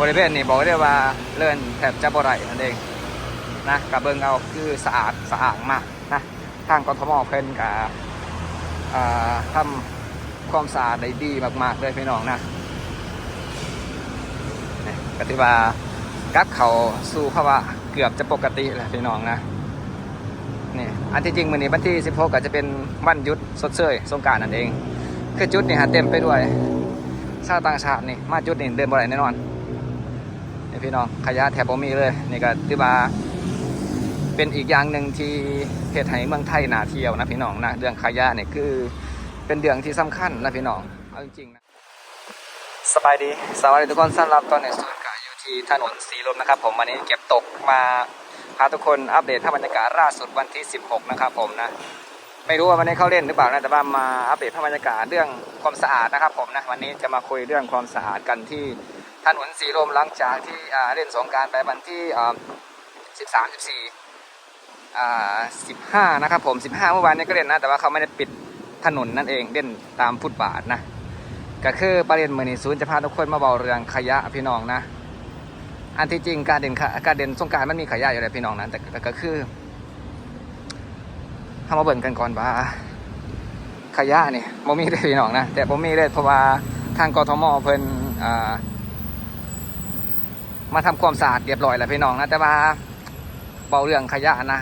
บริเวณนี้บอกได้ว่าเลื่อนแทบจะบ่ได้นั่นเองนะกับเบิงเอาคือสะอาดสะอาดมากนะทางกทมเพิ่นกับทำความสะอาดได้ดีมากๆเลยพี่น้องนะนี่ก็ถือว่ากลับเขาสู่ภาวะเกือบจะปกติแล้วพี่น้องนะนี่อันที่จริงมือนี้วันที่ 16ก็จะเป็นวันยุดสดเชยสงการนั่นเอง คือจุดนี่ฮะเต็มไปด้วยชาวต่างชาตินี่มาจุดนี่เดินบ่ได้แน่นอน นี่พี่น้องขยะแถบบ่มีเลยนี่ก็ถือว่าเป็นอีกอย่างหนึ่งที่เฮ็ดให้เมืองไทยน่าเที่ยวนะพี่น้องนะเรื่องขยะนี่คือเป็นเรื่องที่สำคัญนะพี่น้องเอาจริงๆนะสบายดีสวัสดีทุกคนสำหรับตอนนี้ส่วนกายอยู่ที่ถนนสีลมนะครับ ผมวันนี้เก็บตกมาพาทุกคนอัปเดตภาพบรรยากาศล่าสุดวันที่ 16 นะครับผมนะไม่รู้ว่าวันนี้เขาเล่นหรือเปล่านะแต่ว่ามาอัปเดตภาพบรรยากาศเรื่องความสะอาดนะครับ ผมนะวันนี้จะมาคุยเรื่องความสะอาดกันที่ ถนนสีลมหลังจากที่เล่นสงการไปวันที่อ่า13 14อ่า15 นะครับผม 15 เมื่อวานนี้ก็เล่นนะ แต่ว่าเขาไม่ได้ปิดถนนนั่นเองเล่นตามฟุตบาทนะ ก็คือประเด็นมือนีศูนย์จะพาทุกคนมาเบาเรื่องขยะพี่น้องนะ อันที่จริงการเด่นการเด่นสงการมันมีขยะอยู่แล้วพี่น้องนะแต่แต่ก็คือเข้ามาเบิ่งกันก่อนว่าขยะนี่บ่มีเลยพี่น้องนะแต่บ่มีเลยเพราะว่าทางกทมเพิ่นอ่า มาทำความสะอาดเรียบร้อยแล้วพี่น้องนะแต่ว่าเบาเรื่องขยะนะ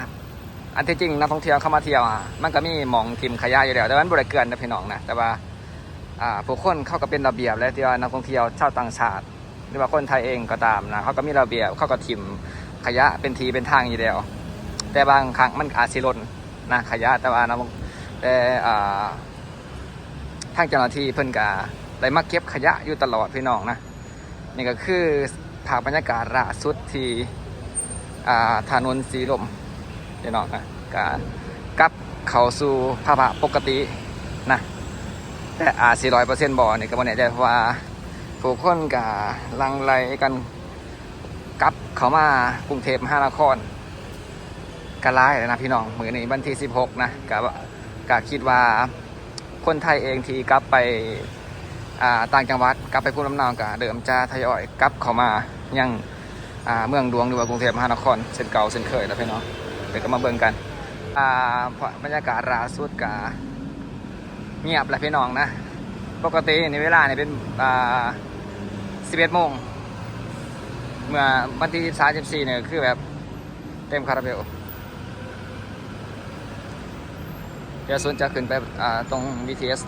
อันที่จริงนักท่องเที่ยวเข้ามาเที่ยวอะมันก็มีหมองทิมขยะอยู่แล้วแต่ว่ามันบ่ได้เกินนะพี่น้องนะแต่ว่าอ่าผู้คนเขาก็เป็นระเบียบแล้วที่ว่านักท่องเที่ยวชาวต่างชาติ หรือว่าคนไทยเองก็ตามนะเขาก็มีระเบียบเขาก็ทิมขยะเป็นทีเป็นทางอยู่แล้วแต่บางครั้งมันอาจสิล่นนะขยะแต่ว่านะแต่อ่าทางเจ้าหน้าที่เพิ่นก็ได้มาเก็บขยะอยู่ตลอดพี่น้องนะนี่ก็คือ ภาพบรรยากาศล่าสุดที่อ่าถนนสีลมพี่น้องนะกกลับเขาสู่ภาวะปกตินะแต่อาจสี่ร้อยเปอร์เซ็นต์บ่อนี่ก็บ่แน่ใจเพราะว่าผู้คนก็ลังไลกันกลับเขามากรุงเทพมหานครกระไล่เลยนะพี่น้องมือนี้วันที่16นะกะกะคิดว่าคนไทยเองที่กลับไปต่างจังหวัดกลับไปภูมิลำนากะเดิมจะทยอยกลับเข้ามา ยังเมืองหลวงหรือว่ากรุงเทพมหานครเช่นเก่าเช่นเคยแล้วพี่น้องเดี๋ยวก็มาเบิ่งกันบรรยากาศล่าสุดกะเงียบแหละพี่น้องนะ ปกติในเวลาเนี่ยเป็นอ่า11โมงเมื่อวันที่13 14เนี่ยคือแบบเต็มคาราเบลเดี๋ยวส่วนจะขึ้นไปตรง BTS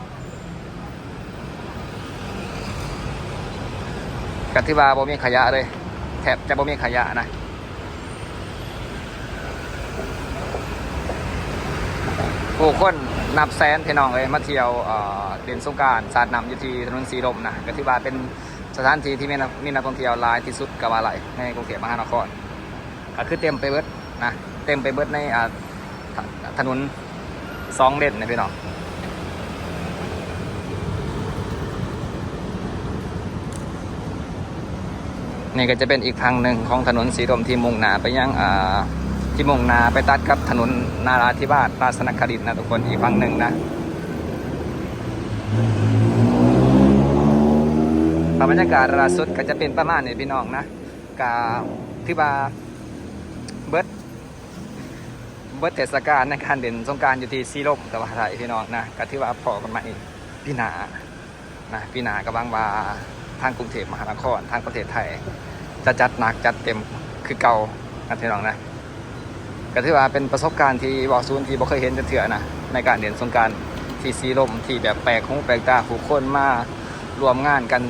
กันที่ว่าบ่มีขยะเลยแทบจะบ่มีขยะนะผู้คนนับแสนพี่น้องเลยมาเที่ยวเด่นสงกรารสาดน้ำอยู่ที่ถนนสีลมนะก็ที่ว่าเป็นสถานที่ที่มีนักมีนักท่องเที่ยวหลายที่สุดกับว่าไหลในกรุงเทพมหานครก็คือเต็มไปเบิดนะเต็มไปเบิดในถถนนสองเลนนะพี่น้อง นี่ก็จะเป็นอีกทางหนึ่งของถนนสีลมที่มุ่งหน้าไปยังที่มุ่งหน้าไปตัดกับถนนนาราธิวาสราชนครินทร์นะทุกคนอีกฝั่งหนึ่งนะบรรยากาศล่าสุดก็จะเป็นประมาณนี้พี่น้องนะกาที่ว่าเบิร์ดเบิร์ดเทศกาลในการเด่นสงการอยู่ที่ซีลมกับว่าไทยพี่น้องนะก็ถือว่าพอกันมาอีกพี่นานะพี่นาก็บางว่าทางกรุงเทพมหานครทางประเทศไทย จะจัดหนักจัดเต็มคือเก่านะพี่น้องนะก็ถือว่าเป็นประสบการณ์ที่บอกซูนที่บ่เคยเห็นจะเถื่อนะในการเด่นสงการที่ซีลมที่แบบแปลกหูแปลกตาผู้คนมารวมงานกัน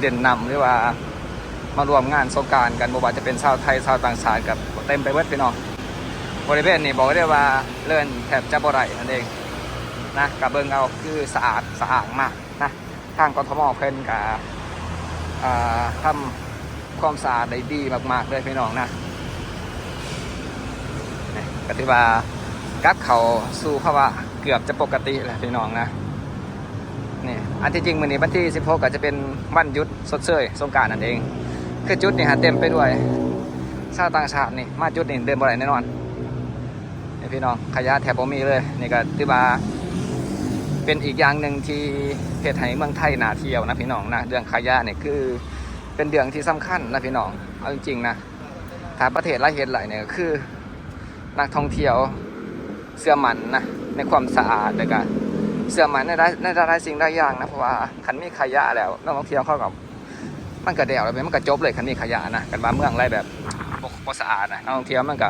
เด่นนำหรือว่ามารวมงานสงการกันบ่ว่าจะเป็นชาวไทยชาวต่างชาติกับเต็มไปเบิดพี่น้องบริเวณนี้บอกได้ว่าเลื่อนแทบจะบ่ได้นั่นเองนะกับเบิงเอาคือสะอาดสะอาดมากนะทางกทมเพิ่นกับ ทำความสะอาดได้ดีมากๆเลยพี่น้องนะก็ถือว่ากับเขาสู่ภาวะเกือบจะปกติแล้วพี่น้องนะนี่อันที่จริงมือนี้วันที่ 16ก็จะเป็นวันยุดสดเชยสงการนั่นเอง คือจุดนี่ฮะเต็มไปด้วยชาวต่างชาตินี่มาจุดนี้เดินบ่ได้แน่นอนนี่พี่น้องขยะแถบบ่มีเลยนี่ก็ถือว่า เป็นอีกอย่างหนึ่งที่เฮ็ดให้เมืองไทยนาเที่ยวนะพี่น้องนะเรื่องขยะเนี่ยคือเป็นเรื่องที่สำคัญนะพี่น้องเอาจริงๆนะถ้าประเทศละเห็นหลายเนี่ยคือ นักท่องเที่ยวเสื้อมันนะในความสะอาดแล้วกันเสื้อมันในได้ในได้สิ่งได้อย่างนะเพราะว่าคันมีขยะแล้วนักท่องเที่ยวเข้ากับมันก็เดี่ยวแล้วมันก็จบเลยคันมีขยะนะกันว่าเมืองไรแบบบ่บ่สะอาดนะนักท่องเที่ยวมันก็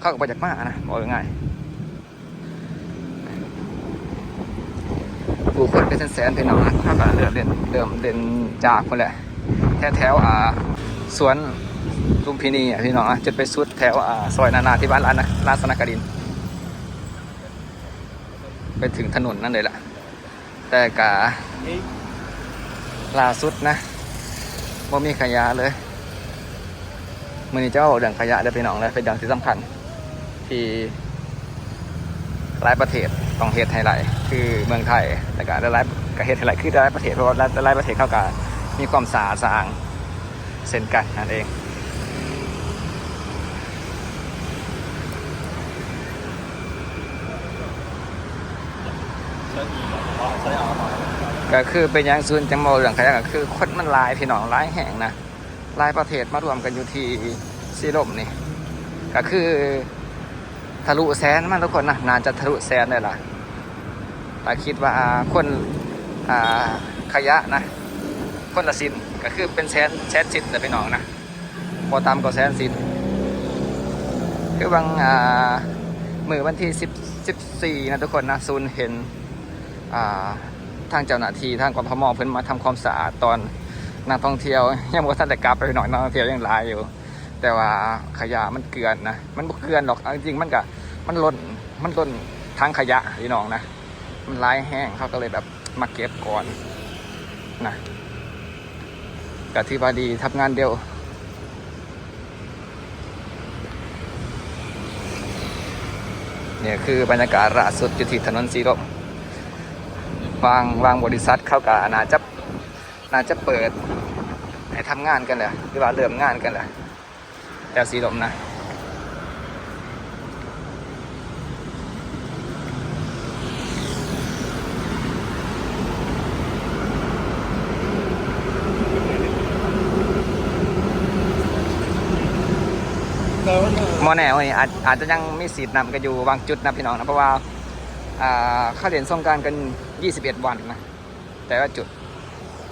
เข้ากับประจักษ์มากนะบอกง่าย ๆผู้คนเป็นแสนๆพี่น้องนะเขาก็เริ่มเดินเริ่มเดินจากคนแหละแถวแถวๆอ่าสวนลุมพินีอะพี่น้องนะจะไปสุดแถวอ่าซอยนานาที่บ้านร้านนะร้านสนากริน ไปถึงถนนนั่นเลยล่ะ แต่กาล่าสุดนะว่ามีขยะเลยมือนี้เจ้าเรื่องขยะได้อพี่น้องเลยเป็นอย่างที่สำคัญ ที่หลายประเทศ ต้องเฮ็ดไฮไลท์คือเมืองไทยแต่ก็หลายๆก็เฮ็ดไฮไลท์คือหลายประเทศเพราะว่าหลายประเทศเขาก็มีความสะอาดสะอางเช่นกันนั่นเองก็คือเป็นอย่างซูนจังโมเรื่องขยะก็คือคนมันลายพี่น้องลายแห่งนะลายประเทศมารวมกันอยู่ที่ซีลมนี่ก็คือ ทะลุแสนมันทุกคนนะน่าจะทะลุแสนเลยล่ะแต่คิดว่าคนาขยะนะ คนละสินก็คือเป็นแสนแสนสินแต่พี่น้องนะพอตามก็แสนสินคือบางมือวันที่สิบสิบสี่นะทุกคนนะซูนเห็นาทางเจ้าหน้าที่ทางกรทมเพิ่นมาทำความสะอาดตอนนักท่องเที่ยวยังบ่ทันได้กลับไปหน่อยนักท่องเที่ยวยังหลายอยู่ แต่ว่าขยะมันเกลื่อนนะ มันบ่เกลื่อนหรอกอจริงๆมันก็มันล้นมันล้นทางขยะพี่น้องนะ มันหลายแห้งเขาก็เลยแบบมาเก็บก่อนนะก็ที่ว่าดีทำงานเดียวเนี่ยคือบรรยากาศล่าสุดอยู่ที่ถนนสีลมวางวางบริษัทเข้ากับน่าจะน่าจะเปิดให้ทำงานกันแหละหรือว่าเริ่มงานกันแหละ แต่สีลมนะ มอแนวนี่อาจอาจจะยังมีสิทธิ์นำกันอยู่บางจุดนะพี่น้องนะ เพราะว่าเข้าเรียนส่งการกัน 21 วันนะ แต่ว่าจุด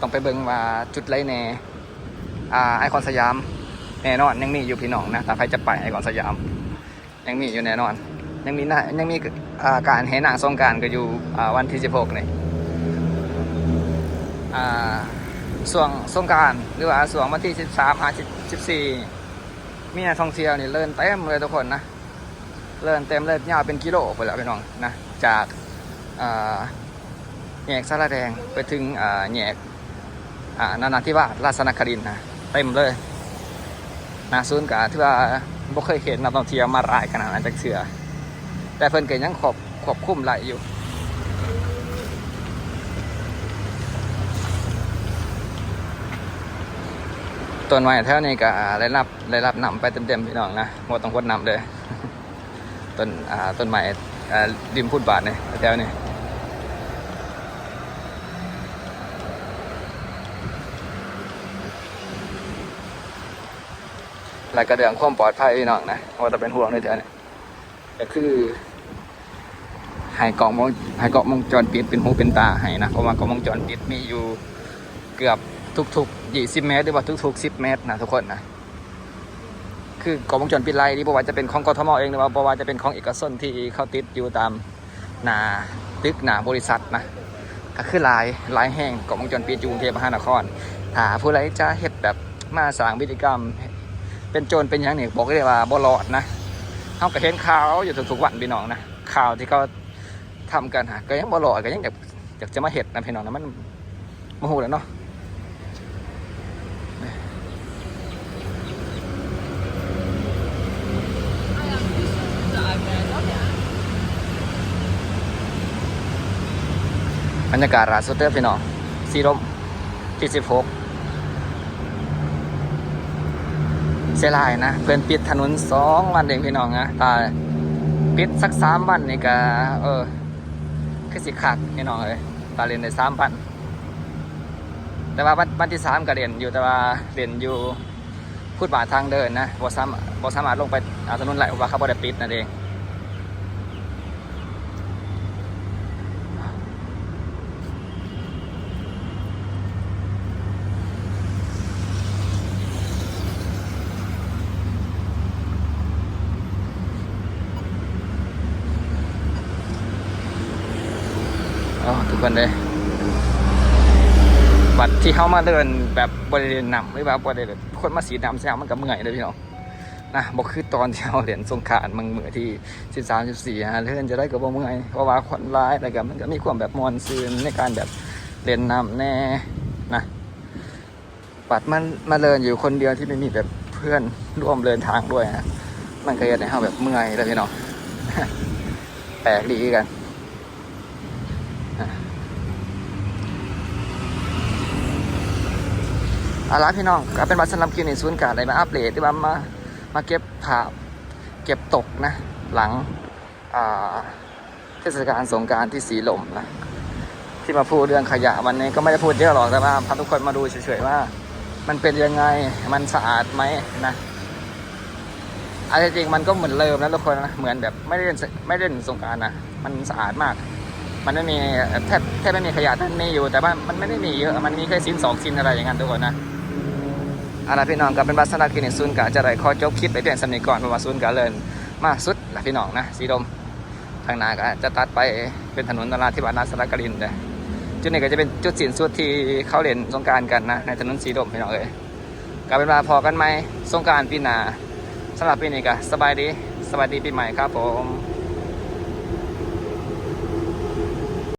ต้องไปเบิ่งว่าจุดไรแน่ไอคอนสยาม แน่นอนยังมีอยู่พี่น้องนะถ้าใครจะไปไอคอนสยาม ยังมีอยู่แน่นอน ยังมีหน้ายังมีการแห่นางสงการก็อยู่วันที่16นี่ส่วงสงการหรือว่าส่วงวันที่ 13 5 14 มีนักท่องเที่ยวนี่เลิ่นเต็มเลยทุกคนนะเลิ่นเต็มเลยยาวเป็นกิโลไปแล้วพี่น้องนะจากแยกสารแดงไปถึงแยกนานาธิวาสราชนครินนะเต็มเลย นะศูนกาที่ว่าบ่เคยเห็นนักท่องเที่ยวมารายขนาดนั้นจากเสือแต่เพิ่นก็ยังขอบขอบคุ้มไหลอยู่ต้นไม้แถวนี้ก็ได้รับได้รับนำไปเต็มๆพี่น้องนะหมดต้องกดนำเลยต้นอ่าต้นไม้อ่าริมพุทธบาทเนี่ยแถวนี้ แล้วก็เรื่องความปลอดภัยพี่น้องนะว่าจะเป็นห่วงในแถวนี้ก็คือให้กล้องวงให้กล้องวงจรปิดเป็นหูเป็นตาให้นะเพราะว่ากล้องวงจรปิดมีอยู่เกือบทุกๆ20เมตรหรือว่าทุกๆ10เมตรนะทุกคนนะคือกล้องวงจรปิดไล่นี่บอกว่าจะเป็นของกทมเองหรือว่าบอกว่าจะเป็นของเอกชนที่เขาติดอยู่ตามหนาตึกหนาบริษัทนะก็คือลายลายแห่งกล้องวงจรปิดอยู่กรุงเทพมหานครถ้าผู้ใดจะเฮ็ดแบบมาสร้างพฤติกรรม เป็นโจรเป็นหยังนี่บอกได้เลยว่าบ่รอดนะเขาก็เห็นข่าวอยู่ทุกๆวันพี่น้องนะข่าวที่เขาทำกันฮะก็ยังบ่รอดก็ยังอยากอยากจะมาเห็ดนะพี่น้องนะมันโมโหแล้วเนาะบรรยากาศล่าสุดเด้อพี่น้องสีลมที่สิบหก เสียลายนะเพื่อนปิดถนนสองวันเองพี่น้องนะตาปิดสักสามวันนี่ก็เออคือสิขาดพี่น้องเลยตาเรียนในสามวันแต่ว่าวันที่สามก็เรียนอยู่แต่ว่าเรียนอยู่พูดบาททางเดินนะบอสามบอสามารถลงไปถนนไหลว่าเขาบอได้ปิดนั่นเอง อ๋อทุกคนเลยบัดที่เขามาเดินแบบบริเวณนำหรือว่าบริเวณคนมาสีดำแซวมันก็เมื่อยเลยพี่น้องนะบอกคือตอนที่เราเหรียญสงขารมึงเหมือที่สิบสามสิบสี่ฮะเลื่อนจะได้กับบ่เมื่อยเพราะว่าคนร้ายอะไรกันมันก็มีความแบบมอนซืนในการแบบเล่นนำแน่นะปัดมันมาเดินอยู่คนเดียวที่ไม่มีแบบเพื่อนร่วมเดินทางด้วยฮะมันก็จะให้เราแบบเมื่อยเลยพี่น้องแปลกดีกัน อาละพี่น้องก็เป็นวัดสำหรับคลิปในศูนย์การอะไรมาอัปเดตที่ว่ามามาเก็บภาพเก็บตกนะ หลังเทศกาลสงการที่สีลมนะที่มาพูดเรื่องขยะวันนี้ก็ไม่ได้พูดเยอะหรอกแต่ว่าพาทุกคนมาดูเฉยๆว่า มันเป็นยังไงมันสะอาดไหมนะอันจริงมันก็เหมือนเดิมนะทุกคนนะเหมือนแบบไม่ได้เล่นไม่ได้เล่นสงการนะมันสะอาดมาก มันไม่มีแทบแทบไม่มีขยะท่านมีอยู่ แต่ว่ามันไม่ได้มีเยอะมันมีแค่ชิ้นสองชิ้นอะไรอย่างนั้นทุกคนนะ อาล่ะพี่น้องก็เป็นบัสนาคลินิกซูนกะจะได้ขอจบคลิปไปเพียงสำนีก่อนเพราะว่าซูนกะเลินมาสุดละพี่น้องนะสีดมทางหน้าก็จะตัดไปเป็นถนนนราธิวาสนาสระกรินเลยจุดนี้ก็จะเป็นจุดสินสุดที่เขาเล่นสงการกันนะในถนนสีดมพี่น้องเอ้ยก็เป็นมาพอกันไหมสงการปีหน้าสำหรับปีนี้ก็สบายดีสบายดีปีใหม่ครับผม